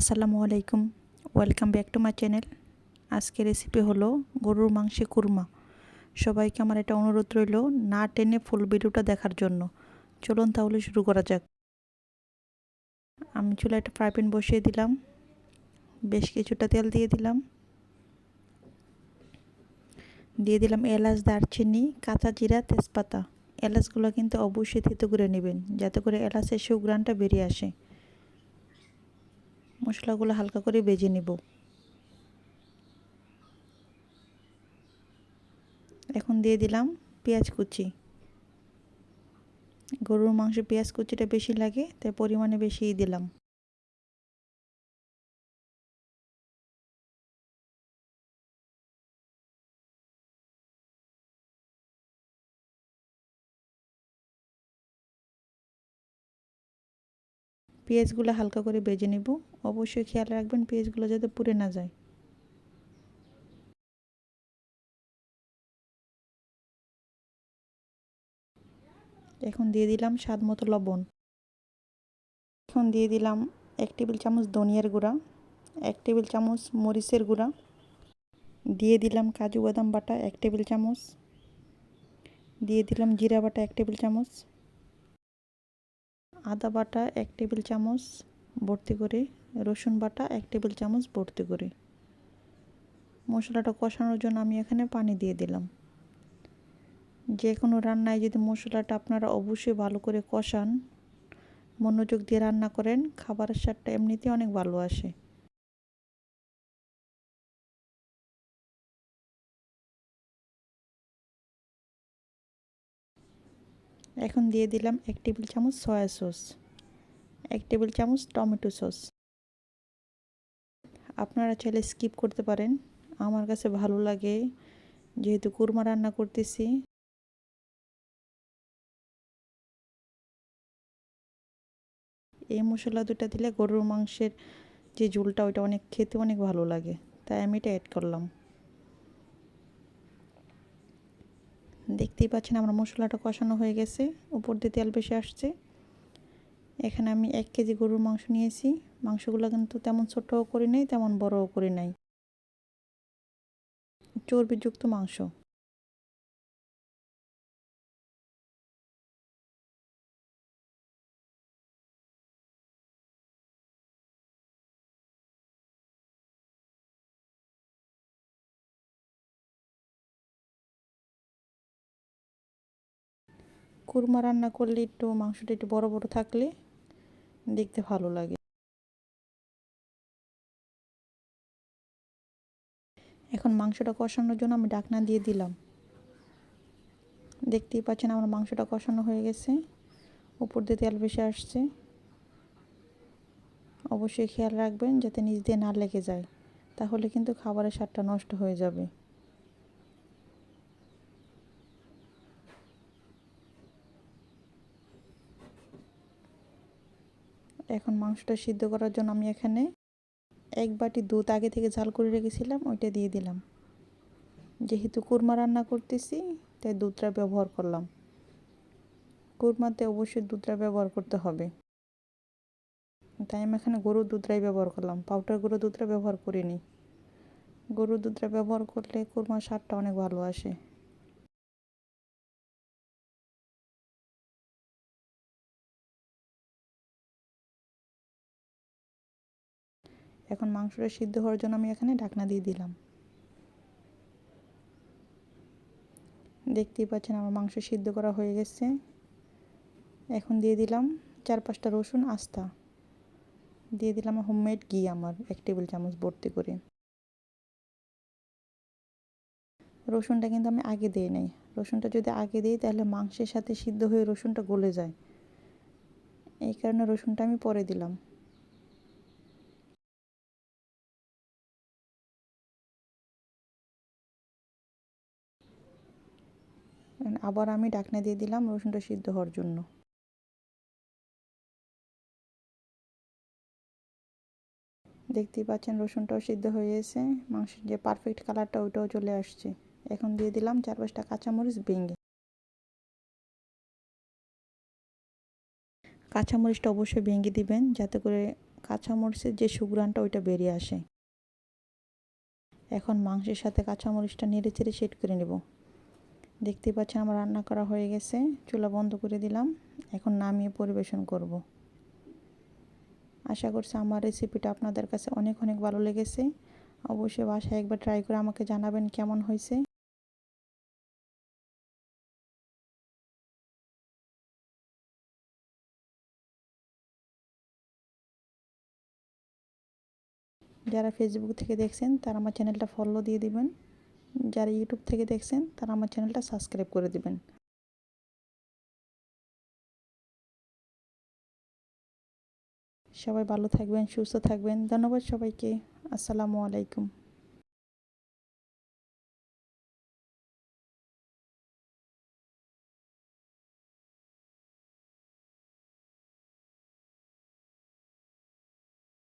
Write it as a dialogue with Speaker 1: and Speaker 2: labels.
Speaker 1: আসসালামু আলাইকুম। Welcome back to my channel আজকে রেসিপি হলো গরুর মাংসে কুরমা। সবাইকে আমার এটা অনুরোধ রইল না টেনে ফুল ভিডিওটা দেখার জন্য। চলুন তাহলে শুরু করা যাক। আমি চুলা একটা ফ্রাই প্যান বসিয়ে দিলাম। বেশ কিছুটা তেল দিয়ে দিলাম। দিয়ে দিলাম এলাচ, দারচিনি, কাঁচা জিরা, তেজপাতা। এলাচগুলো কিন্তু অবশ্যই থেতো করে নেবেন, যাতে করে এলাচের সুগ্রানটা বেরিয়ে আসে। মশলাগুলো হালকা করে বেজে নেব। এখন দিয়ে দিলাম পেঁয়াজ কুচি। গরুর মাংস পেঁয়াজ কুচিটা বেশি লাগে, তাই পরিমাণে বেশিই দিলাম। পেঁয়াজগুলো হালকা করে বেজে নেব। অবশ্যই খেয়াল রাখবেন পেঁয়াজগুলো যাতে পুড়ে না যায়। এখন দিয়ে দিলাম স্বাদ মতো লবণ। এখন দিয়ে দিলাম এক টেবিল চামচ ধনিয়ার গুঁড়া, এক টেবিল চামচ মরিচের গুঁড়া, দিয়ে দিলাম কাজু বাদাম বাটা এক টেবিল চামচ, দিয়ে দিলাম জিরা বাটা এক টেবিল চামচ আদা বাটা এক টেবিল চামচ ভর্তি করে, রসুন বাটা এক টেবিল চামচ ভর্তি করে। মশলাটা কষানোর জন্য আমি এখানে পানি দিয়ে দিলাম। যে কোনো রান্নায় যদি মশলাটা আপনারা অবশ্যই ভালো করে কষান, মনোযোগ দিয়ে রান্না করেন, খাবারের স্বাদটা এমনিতেই অনেক ভালো আসে। এখন দিয়ে দিলাম এক টেবিল চামচ সয়া সস, এক টেবিল চামচ টমেটো সস। আপনারা চাইলে স্কিপ করতে পারেন, আমার কাছে ভালো লাগে, যেহেতু কুরমা রান্না করতেছি। এই মশলা দুটা দিলে গরুর মাংসের যে ঝোলটা, ওইটা অনেক খেতে অনেক ভালো লাগে, তাই আমি এটা অ্যাড করলাম। দেখতেই পাচ্ছেন আমার মশলাটা কষানো হয়ে গেছে, উপর দিয়ে তেল বেশি আসছে। এখানে আমি এক কেজি গরুর মাংস নিয়েছি, মাংসগুলো কিন্তু তেমন ছোটও করি নাই, তেমন বড়ও করি নাই। চর্বিযুক্ত মাংস। কুরমা রান্না করলে একটু মাংসটা একটু বড় বড় থাকলে দেখতে ভালো লাগে। এখন মাংসটা কষানোর জন্য আমি ডাকনা দিয়ে দিলাম। দেখতেই পাচ্ছেন আমার মাংসটা কষানো হয়ে গেছে। উপর দিয়ে তেল বেশি আসছে। অবশ্যই খেয়াল রাখবেন যাতে নিচ দিয়ে না লেগে যায়। তাহলে কিন্তু খাবারের স্বাদটা নষ্ট হয়ে যাবে। এখন মাংসটা সিদ্ধ করার জন্য আমি এখানে এক বাটি দুধ আগে থেকে ঝাল করে রেখেছিলাম, ওইটা দিয়ে দিলাম। যেহেতু কুরমা রান্না করতেছি, তাই দুধটা ব্যবহার করলাম। কুরমাতে অবশ্যই দুধটা ব্যবহার করতে হবে। তাই আমি এখানে গরুর দুধটাই ব্যবহার করলাম, পাউডার গরুর দুধটা ব্যবহার করিনি। গরুর দুধটা ব্যবহার করলে কুরমার স্বাদটা অনেক ভালো আসে। এখন মাংসটা সিদ্ধ হওয়ার জন্য আমি এখানে ঢাকনা দিয়ে দিলাম। দেখতেই পাচ্ছেন আমার মাংস সিদ্ধ করা হয়ে গেছে। এখন দিয়ে দিলাম চার পাঁচটা রসুন আস্তা। দিয়ে দিলাম হোমমেড ঘি আমার, এক টেবিল চামচ ভর্তি করে। রসুনটা কিন্তু আমি আগে দিই নাই। রসুনটা যদি আগে দিই তাহলে মাংসের সাথে সিদ্ধ হয়ে রসুনটা গলে যায়। এই কারণে রসুনটা আমি পরে দিলাম। আবার আমি ডাকনা দিয়ে দিলাম, রসুনটা সিদ্ধ হওয়ার জন্য। দেখতেই পাচ্ছেন রসুনটাও সিদ্ধ হয়ে গেছে। মাংসের যে পারফেক্ট কালারটা ওইটাও চলে আসছে। এখন দিয়ে দিলাম চার পাঁচটা কাঁচামরিচ ভেঙে। কাঁচামরিচটা অবশ্যই ভেঙে দিবেন, যাতে করে কাঁচামরিচের যে সুগ্রানটা ওইটা বেরিয়ে আসে। এখন মাংসের সাথে কাঁচামরিচটা নেড়ে চেড়ে সেট করে নেব। দেখতে পাচ্ছেন আমার রান্না করা হয়ে গেছে। চুলা বন্ধ করে দিলাম। এখন নামিয়ে পরিবেশন করব। আশা করছি আমার রেসিপিটা আপনাদের কাছে অনেক অনেক ভালো লেগেছে। অবশ্যই বাসায় একবার ট্রাই করে আমাকে জানাবেন কেমন হয়েছে। যারা ফেসবুক থেকে দেখছেন, তারা আমার চ্যানেলটা ফলো দিয়ে দিবেন। যারা ইউটিউব থেকে দেখছেন, তারা আমার চ্যানেলটা সাবস্ক্রাইব করে দেবেন। সবাই ভালো থাকবেন, সুস্থ থাকবেন। ধন্যবাদ সবাইকে। আসসালামু আলাইকুম।